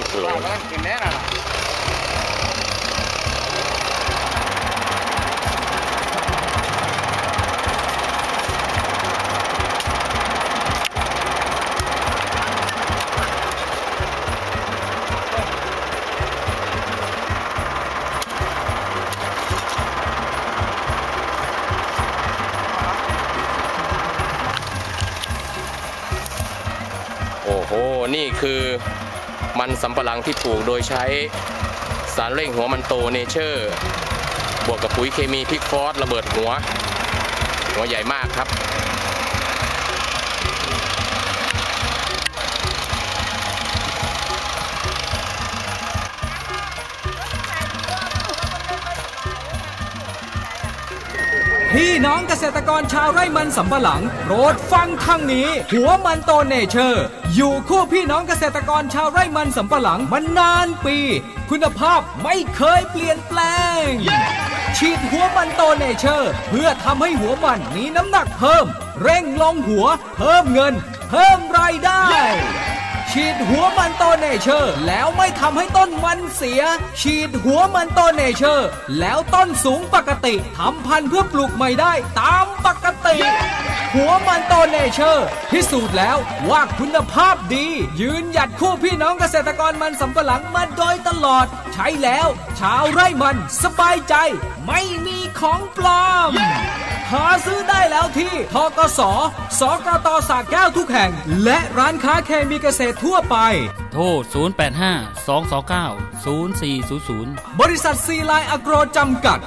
ว่าก็กินแน่น่ะโอ้โห นี่คือ มันสำปะหลังที่ปลูกโดยใช้สารเร่งหัวมันโตเนเจอร์ บวกกับปุ๋ยเคมีพิกฟอสระเบิดหัว หัวใหญ่มากครับ พี่น้องเกษตรกรชาวไร่มันสำปะหลังโปรดฟังทางนี้ หัวมันโตเนเชอร์ อยู่คู่พี่น้องเกษตรกรชาวไร่มันสำปะหลังมานานปี คุณภาพไม่เคยเปลี่ยนแปลง ฉีดหัวมันโตเนเชอร์ เพื่อทำให้หัวมันมีน้ำหนักเพิ่ม เร่งลงหัว เพิ่มเงิน เพิ่มรายได้ ฉีดหัวมันโตเนเชอร์ แล้วไม่ทำให้ต้นมันเสีย ฉีดหัวมันโตเนเชอร์ แล้วต้นสูงปกติทำพันธุ์เพื่อปลูกใหม่ได้ตามปกติ หัวมันโตเนเชอร์พิสูจน์แล้วว่าคุณภาพดี ยืนหยัดคู่พี่น้องเกษตรกรมันสำปะหลังมาโดยตลอด ใช้แล้ว ชาวไร่มันสบายใจ ไม่มีของปลอม หาซื้อได้แล้วที่ทกสสกตสาแก้วทุกแห่ง และร้านค้าเคมีเกษตรทั่วไป โทร 085 229 0400 บริษัทซีไลน์อโกรจำกัด